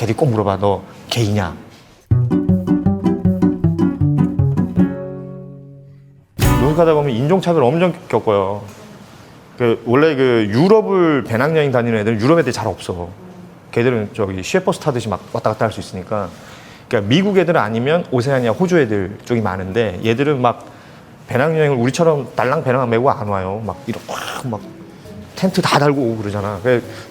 걔들이 꼭 물어봐. 너 게이냐? 노숙하다 보면 인종차별 엄청 겪어요. 그 원래 그 유럽을 배낭여행 다니는 애들은 유럽 애들이 잘 없어. 걔들은 저기 시외버스 타듯이 막 왔다 갔다 할 수 있으니까. 그러니까 미국 애들 아니면 오세아니아 호주 애들 쪽이 많은데 얘들은 막 배낭여행을 우리처럼 달랑 배낭 메고 안 와요. 막 이렇게 막 텐트 다 달고 오고 그러잖아.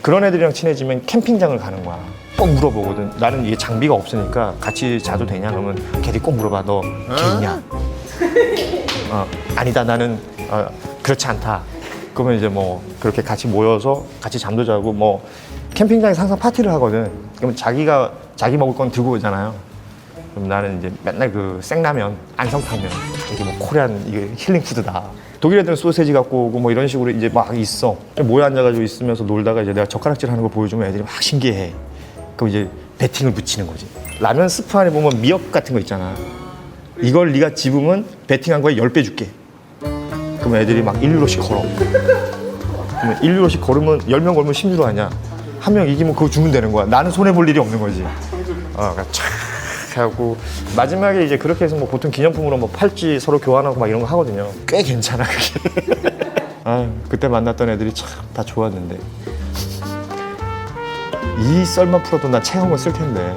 그런 애들이랑 친해지면 캠핑장을 가는 거야. 꼭 물어보거든. 나는 이게 장비가 없으니까 같이 자도 되냐? 그러면 걔들이 꼭 물어봐. 너 개이냐? 어, 아니다. 나는 어, 그렇지 않다. 그러면 이제 뭐 그렇게 같이 모여서 같이 잠도 자고 뭐 캠핑장에서 항상 파티를 하거든. 그러면 자기가 자기 먹을 건 들고 오잖아요. 그럼 나는 이제 맨날 그 생라면, 안성탕면, 이게 뭐 코리안 이게 힐링 푸드다. 독일 애들은 소세지 갖고 오고 뭐 이런 식으로 이제 막 있어. 모여 앉아가지고 있으면서 놀다가 이제 내가 젓가락질 하는 거 보여주면 애들이 막 신기해. 그럼 이제 베팅을 붙이는 거지. 라면 스프 안에 보면 미역 같은 거 있잖아. 이걸 네가 집으면 베팅한 거에 10배 줄게. 그럼 애들이 막 1유로씩 걸어. 그러면 1유로씩 걸으면 10명 걸면 10유로 아니야. 한명 이기면 그거 주면 되는 거야. 나는 손해 볼 일이 없는 거지. 어, 그러니까 촥 하고 마지막에 이제 그렇게 해서 뭐 보통 기념품으로 뭐 팔찌 서로 교환하고 막 이런 거 하거든요. 꽤 괜찮아 그게. 아 그때 만났던 애들이 참 다 좋았는데 이 썰만 풀어도 난 체험을 쓸 텐데.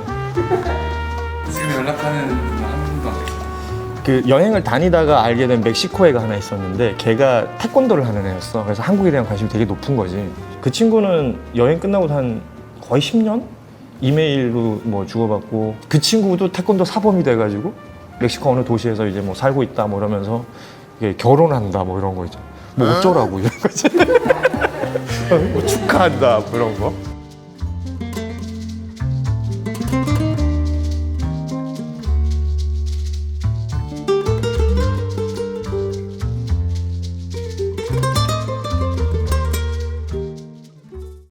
지금 연락하는 분은 한 분도 안 계세요. 그 여행을 다니다가 알게 된 멕시코 애가 하나 있었는데 걔가 태권도를 하는 애였어. 그래서 한국에 대한 관심이 되게 높은 거지. 그 친구는 여행 끝나고 한 거의 10년 이메일로 뭐 주고받고 그 친구도 태권도 사범이 돼가지고 멕시코 어느 도시에서 이제 뭐 살고 있다 뭐 이러면서 이게 결혼한다 뭐 이런 거 있죠. 뭐 어쩌라고 이런 거지. 뭐 축하한다 뭐 이런 거.